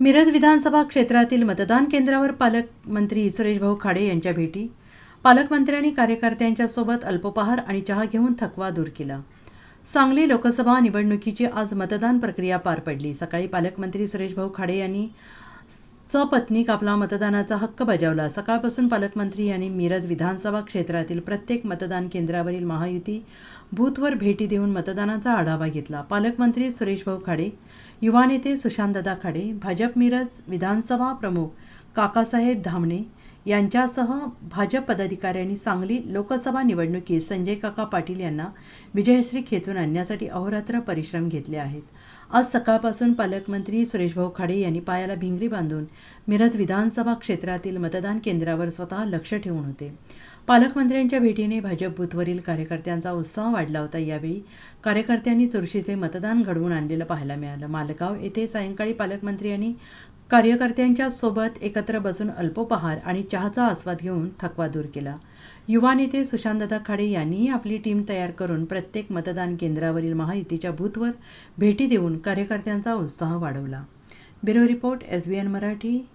मिरज विधानसभा क्षेत्रातील मतदान केंद्रावर पालकमंत्री सुरेशभाऊ खाडे यांच्या भेटी. पालकमंत्र्यांनी कार्यकर्त्यांच्या सोबत अल्पोपहार आणि चहा घेऊन थकवा दूर केला. सांगली लोकसभा निवडणुकीची आज मतदान प्रक्रिया पार पडली. सकाळी पालकमंत्री सुरेशभाऊ खाडे यांनी सपत्नीक आपला मतदानाचा हक्क बजावला. सकाळपासून पालकमंत्री यांनी मिरज विधानसभा क्षेत्रातील प्रत्येक मतदान केंद्रावरील महायुती बूथवर भेटी देऊन मतदानाचा आढावा घेतला. पालकमंत्री सुरेशभाऊ खाडे युवा नेते सुशांतदा खाडे भाजप मिरज विधानसभा प्रमुख काकासाहेब धामणे यांच्यासह भाजप पदाधिकाऱ्यांनी सांगली लोकसभा निवडणुकीत संजय काका पाटील यांना विजयश्री खेचून आणण्यासाठी अहोरात्र परिश्रम घेतले आहेत. आज सकाळपासून पालकमंत्री सुरेशभाऊ खाडे यांनी पायाला भिंगरी बांधून मिरज विधानसभा क्षेत्रातील मतदान केंद्रावर स्वतः लक्ष ठेवून होते. पालकमंत्र्यांच्या भेटीने भाजप बूथवरील कार्यकर्त्यांचा उत्साह वाढला होता. यावेळी कार्यकर्त्यांनी चुरशीचे मतदान घडवून आणलेलं पाहायला मिळालं. मालगाव येथे सायंकाळी पालकमंत्री यांनी कार्यकर्त्यांच्या सोबत एकत्र बसून अल्पोपहार आणि चहाचा आस्वाद घेऊन थकवा दूर केला. युवा नेते सुशांतदा खाडे यांनीही आपली टीम तयार करून प्रत्येक मतदान केंद्रावरील महायुतीच्या बूथवर भेटी देऊन कार्यकर्त्यांचा उत्साह वाढवला. Bureau report S B N Marathi.